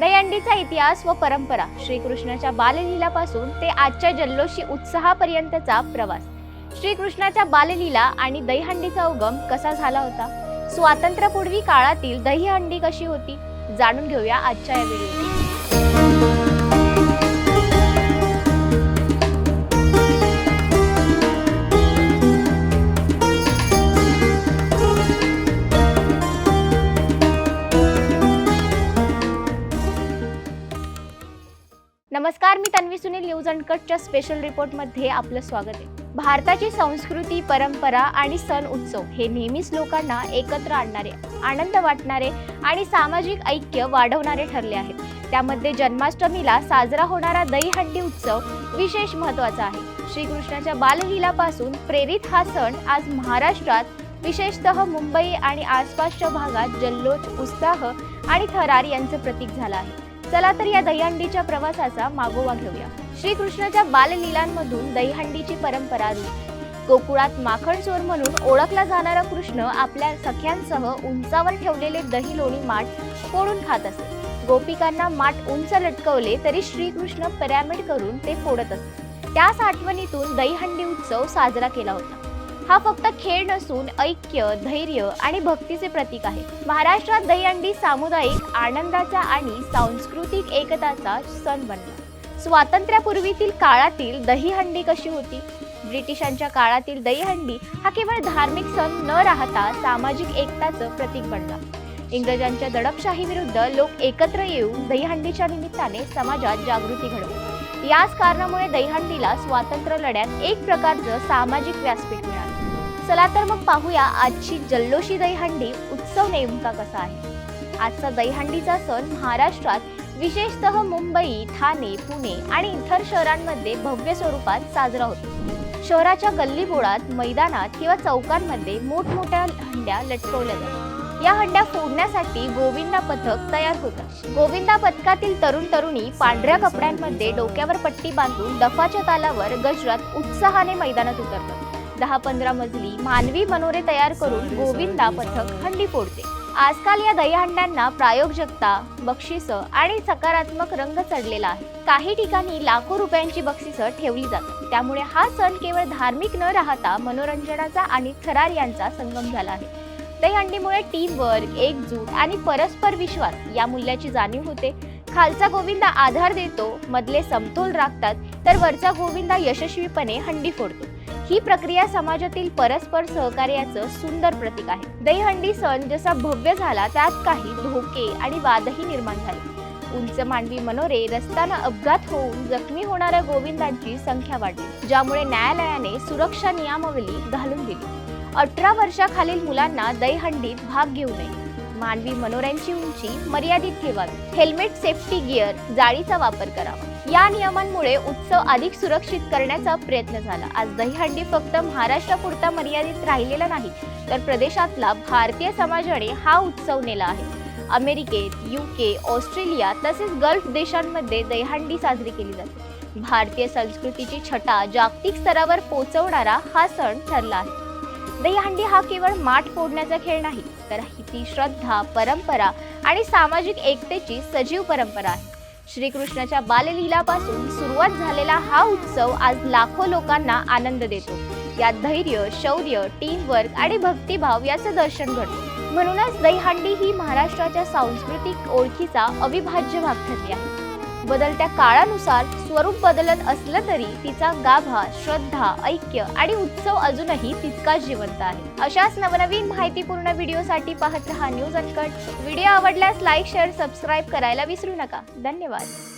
दहीहंडीचा इतिहास व परंपरा श्रीकृष्णाच्या बाललीलापासून ते आजच्या जल्लोषी उत्साहापर्यंतचा प्रवास. श्रीकृष्णाच्या बाललीला आणि दहीहंडीचा उगम कसा झाला होता? स्वातंत्र्यपूर्वी काळातील दहीहंडी कशी होती? जाणून घेऊया आजच्या या व्हिडिओ नमस्कार मी तन्वी सुनील न्यूज अनकटच्या स्पेशल रिपोर्टमध्ये आपलं स्वागत आहे. भारताची संस्कृती परंपरा आणि सण उत्सव हे नेहमीच लोकांना एकत्र आणणारे आनंद वाटणारे आणि सामाजिक ऐक्य वाढवणारे ठरले आहेत. त्यामध्ये जन्माष्टमीला साजरा होणारा दहीहंडी उत्सव विशेष महत्त्वाचा आहे. श्रीकृष्णाच्या बाललीलापासून प्रेरित हा सण आज महाराष्ट्रात विशेषतः मुंबई आणि आसपासच्या भागात जल्लोष उत्साह आणि थरार यांचं प्रतीक झालं आहे. चला तर या दहीहंडीच्या प्रवासाचा मागोवा घेऊया. श्रीकृष्णाच्या बाललीलांमधून दहीहंडीची परंपरा रुजली गोकुळात माखण चोर म्हणून ओळखला जाणारा कृष्ण आपल्या सख्यांसह उंचावर ठेवलेले दही लोणी माठ फोडून खात असे. गोपिकांना माठ उंच लटकवले तरी श्रीकृष्ण पिरॅमिड करून ते फोडत असे. त्याच आठवणीतून दहीहंडी उत्सव साजरा केला होता. हा फक्त खेळ नसून ऐक्य धैर्य आणि भक्तीचे प्रतीक आहे. महाराष्ट्रात दहीहंडी सामुदायिक आनंदाचा आणि सांस्कृतिक एकताचा सण बनला. स्वातंत्र्यापूर्वीतील काळातील दहीहंडी कशी होती? ब्रिटिशांच्या काळातील दहीहंडी हा केवळ धार्मिक सण न राहता सामाजिक एकताचं प्रतीक बनला. इंग्रजांच्या दडपशाही विरुद्ध लोक एकत्र येऊन दहीहंडीच्या निमित्ताने समाजात जागृती घडवली. याच कारणामुळे दहीहंडीला स्वातंत्र्य लढ्यात एक प्रकारचं सामाजिक व्यासपीठ मिळालं. चला तर मग पाहूया आजची जल्लोषी दहीहंडी उत्सव नेमका कसा आहे. आजचा दहीहंडीचा सण महाराष्ट्रात विशेषतः मुंबई ठाणे पुणे आणि इतर शहरांमध्ये भव्य स्वरूपात साजरा होतो. शहराच्या गल्लीबोळात मैदानात किंवा चौकांमध्ये मोठमोठ्या हंड्या लटकवल्या जातात. या हंड्या फोडण्यासाठी गोविंदा पथक तयार होतात गोविंदा पथकातील तरुण तरुणी पांढऱ्या कपड्यांमध्ये डोक्यावर पट्टी बांधून दफाच्या तालावर गजरात उत्साहाने मैदानात उतरतात. दहा पंधरा मजली मानवी मनोरे तयार करून गोविंदा पथक हंडी फोडते. आजकाल या दहीहंड्यांना प्रायोजकता बक्षिस आणि सकारात्मक रंग चढलेला आहे. काही ठिकाणी लाखो रुपयांची बक्षिसं ठेवली जातात. त्यामुळे हा सण केवळ धार्मिक न राहता मनोरंजनाचा आणि थरार यांचा संगम झाला आहे. दहीहंडीमुळे टीम वर्क एकजूट आणि परस्पर विश्वास या मूल्याची जाणीव होते. खालचा गोविंदा आधार देतो मधले समतोल राखतात तर वरचा गोविंदा यशस्वीपणे हंडी फोडतो. ही प्रक्रिया समाजातील परस्पर सहकार्याचं सुंदर प्रतीक आहे. दहीहंडी सण जसा भव्य झाला त्यात काही धोके आणि वादही निर्माण झाले. उंच मांडवी मनोरे रस्त्यानं अपघात होऊन जखमी होणाऱ्या गोविंदांची संख्या वाढली ज्यामुळे न्यायालयाने सुरक्षा नियमावली घालून दिली. अठरा वर्षाखालील मुलांना दहीहंडीत भाग घेऊ नये. मानवी मनोऱ्यांची उंची मर्यादित ठेवावी. हेल्मेट सेफ्टी गिअर जाळीचा वापर करावा या नियमांमुळे उत्सव अधिक सुरक्षित करण्याचा प्रयत्न झाला. आज दहीहंडी फक्त महाराष्ट्रापुरता मर्यादित राहिलेला नाही तर प्रदेशातला भारतीय समाजाने हा उत्सव नेला आहे. अमेरिकेत युके ऑस्ट्रेलिया तसेच गल्फ देशांमध्ये दहीहंडी साजरी केली जाते. भारतीय संस्कृतीची छटा जागतिक स्तरावर पोचवणारा हा सण ठरला आहे. दहीहंडी हा केवळ माठ फोडण्याचा खेळ नाही तर ही ती श्रद्धा परंपरा आणि सामाजिक एकतेची सजीव परंपरा आहे. श्रीकृष्णाच्या बाललीलापासून सुरुवात झालेला हा उत्सव आज लाखो लोकांना आनंद देतो. यात धैर्य शौर्य टीमवर्क आणि भक्तिभाव याचं दर्शन घडतं. म्हणूनच दहीहंडी ही महाराष्ट्राच्या सांस्कृतिक ओळखीचा अविभाज्य भाग ठरली आहे. बदलत्या काळानुसार स्वरूप बदलत असलं तरी तिचा गाभा श्रद्धा ऐक्य आणि उत्सव अजूनही तितकाच जिवंत आहे. अशाच नवनवीन माहितीपूर्ण व्हिडिओसाठी पाहत रहा न्यूज अनकट. व्हिडिओ आवडल्यास लाईक शेअर सबस्क्राईब करायला विसरू नका. धन्यवाद.